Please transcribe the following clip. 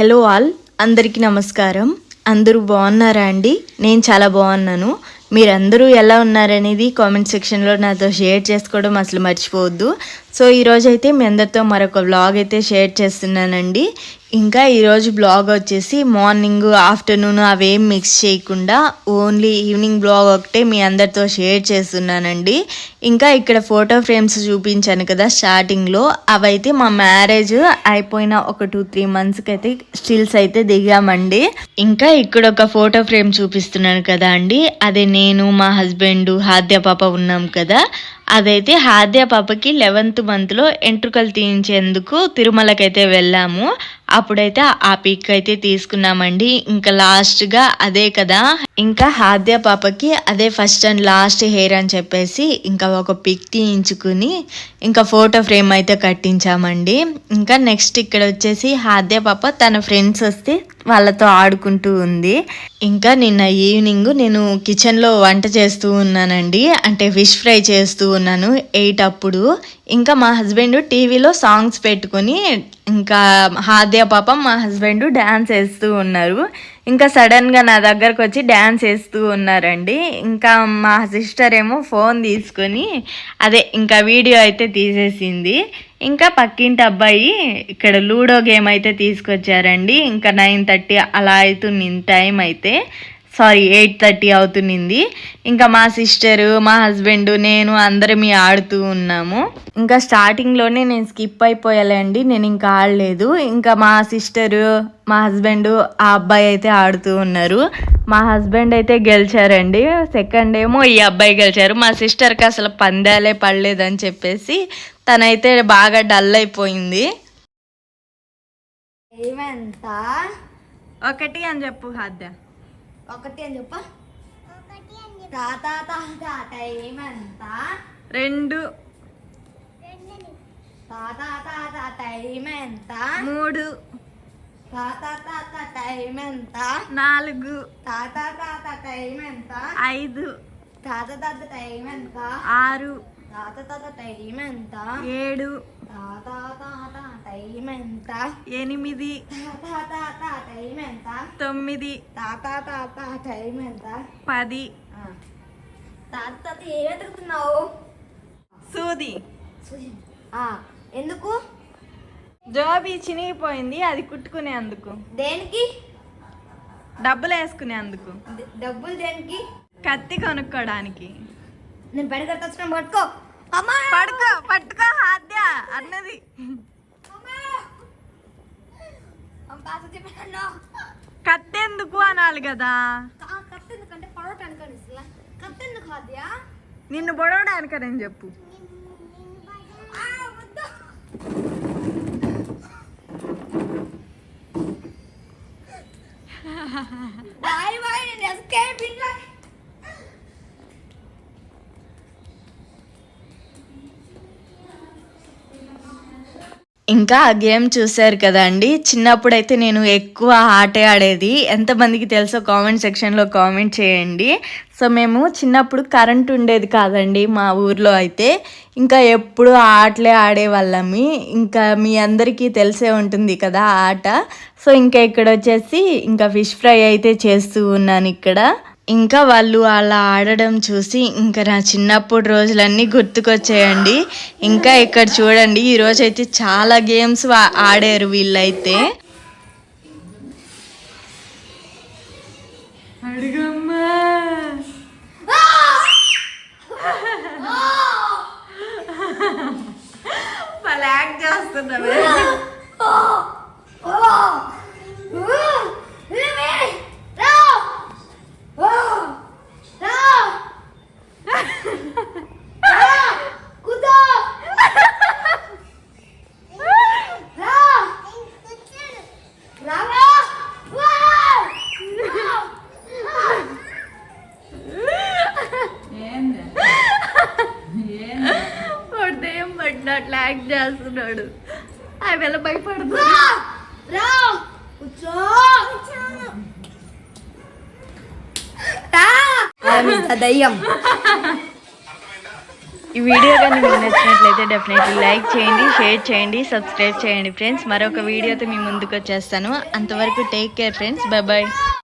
Hello all అందరికీ నమస్కారం. అందరూ బాగున్నారా అండి? నేను చాలా బాగున్నాను. మీరందరూ ఎలా ఉన్నారనేది కామెంట్ సెక్షన్లో నాతో షేర్ చేసుకోవడం అసలు మర్చిపోవద్దు. సో ఈరోజు అయితే మీ అందరితో మరొక బ్లాగ్ అయితే షేర్ చేస్తున్నానండి. ఇంకా ఈరోజు బ్లాగ్ వచ్చేసి మార్నింగ్ ఆఫ్టర్నూన్ అవేం మిక్స్ చేయకుండా ఓన్లీ ఈవినింగ్ బ్లాగ్ ఒకటే మీ అందరితో షేర్ చేస్తున్నానండి. ఇంకా ఇక్కడ ఫోటో ఫ్రేమ్స్ చూపించాను కదా స్టార్టింగ్లో అవైతే మా మ్యారేజ్ అయిపోయిన ఒక టూ త్రీ మంత్స్కి అయితే స్టిల్స్ అయితే దిగామండి. ఇంకా ఇక్కడ ఒక ఫోటో ఫ్రేమ్ చూపిస్తున్నాను కదా అండి. అదే నేను మా హస్బెండ్ హాద్య పాప ఉన్నాం కదా. అదైతే హాద్య పాపకి లెవెన్త్ మంత్లో ఎంట్రుకలు తీయించేందుకు తిరుమలకైతే వెళ్ళాము. అప్పుడైతే ఆ పిక్ అయితే తీసుకున్నామండి. ఇంకా లాస్ట్గా అదే కదా. ఇంకా హాద్య పాపకి అదే ఫస్ట్ అండ్ లాస్ట్ హెయిర్ అని చెప్పేసి ఇంకా ఒక పిక్ తీయించుకుని ఇంకా ఫోటో ఫ్రేమ్ అయితే కట్టించామండి. ఇంకా నెక్స్ట్ ఇక్కడ వచ్చేసి హాద్య పాప తన ఫ్రెండ్స్ వస్తే వాళ్ళతో ఆడుకుంటూ ఉంది. ఇంకా నిన్న ఈవినింగ్ నేను కిచెన్లో వంట చేస్తూ ఉన్నానండి. అంటే ఫిష్ ఫ్రై చేస్తూ ఉన్నాను. ఎయిట్ అప్పుడు ఇంకా మా హస్బెండ్ టీవీలో సాంగ్స్ పెట్టుకొని ఇంకా హాద్య పాప మా హస్బెండ్ డ్యాన్స్ వేస్తూ ఉన్నారు. ఇంకా సడన్గా నా దగ్గరకు వచ్చి డ్యాన్స్ వేస్తూ ఉన్నారండి. ఇంకా మా సిస్టర్ ఏమో ఫోన్ తీసుకొని అదే ఇంకా వీడియో అయితే తీసేసింది. ఇంకా పక్కింటి అబ్బాయి ఇక్కడ లూడో గేమ్ అయితే తీసుకొచ్చారండి. ఇంకా నైన్ థర్టీ అలా అవుతుంది టైం అయితే. సారీ ఎయిట్ థర్టీ అవుతున్నింది ఇంకా మా సిస్టరు మా హస్బెండ్ నేను అందరమీ ఆడుతూ ఉన్నాము. ఇంకా స్టార్టింగ్లోనే నేను స్కిప్ అయిపోయాలండి నేను ఇంకా ఆడలేదు. ఇంకా మా సిస్టరు మా హస్బెండ్ ఆ అబ్బాయి అయితే ఆడుతూ ఉన్నారు. మా హస్బెండ్ అయితే గెలిచారండి. సెకండ్ ఏమో ఈ అబ్బాయి గెలిచారు. మా సిస్టర్కి అసలు పందాలే పడలేదని చెప్పేసి తనైతే బాగా డల్ అయిపోయింది. ఏమంత? ఒకటి అని చెప్పు హాద్య. ఒకటి అని చెప్ప తాత తాత ఏమంత రెండు తాత తాత టైం ఎంత మూడు తాత తాత టైం ఎంత నాలుగు తాత తాత టైం ఎంత ఐదు తాత తాత టైం ఎంత ఆరు తాత తాత టైం ఎంత ఏడు తాత తాత టైం ఎంత ఎనిమిది తాత తాత టైం ఎంత తొమ్మిది. తాత తాత టైం ఎంత? పది. తాత తాత ఏం వెతుకుతున్నావు సూది. ఆ, ఎందుకు? జోబీ చినిగిపోయింది అది కుట్టుకునేందుకు దేనికి? డబ్బులు వేసుకునేందుకు డబ్బులు దేనికి? కత్తి కొనుక్కోడానికి. నేను బయట కట్టొచ్చిన పట్టుకో. అమ్మా! పడుకో పట్టుకో హాద్య అన్నది. అమ్మా! అమ్మ తాత చెప్పాను కత్తి ఎందుకు అనాలి కదా నిన్ను పొడవడానికి నేను చెప్పు. బాయ్ బాయ్ నేను ఇంకా ఆ గేమ్ చూశారు కదా అండి. చిన్నప్పుడు అయితే నేను ఎక్కువ ఆటే ఆడేది. ఎంతమందికి తెలుసో కామెంట్ సెక్షన్లో కామెంట్ చేయండి. సో మేము చిన్నప్పుడు కరెంట్ ఉండేది కాదండి మా ఊర్లో అయితే. ఇంకా ఎప్పుడు ఆటలే ఆడేవాళ్ళమి. ఇంకా మీ అందరికీ తెలిసే ఉంటుంది కదా ఆట. సో ఇంకా ఇక్కడ వచ్చేసి ఇంకా ఫిష్ ఫ్రై అయితే చేస్తూ ఉన్నాను ఇక్కడ. ఇంకా వాళ్ళు అలా ఆడడం చూసి ఇంకా నా చిన్నప్పుడు రోజులన్నీ గుర్తుకొచ్చాయండి. ఇంకా ఇక్కడ చూడండి ఈరోజైతే అయితే చాలా గేమ్స్ ఆడారు వీళ్ళైతే. పడినట్లు యాక్ట్ చేస్తున్నాడు. అవి ఎలా భయపడుతుంది దయ్యం. ఈ వీడియో కానీ మీకు నచ్చినట్లయితే డెఫినెట్లీ లైక్ చేయండి షేర్ చేయండి సబ్స్క్రైబ్ చేయండి ఫ్రెండ్స్ మరొక వీడియోతో మీ ముందుకు వచ్చేస్తాను. అంతవరకు take care friends bye bye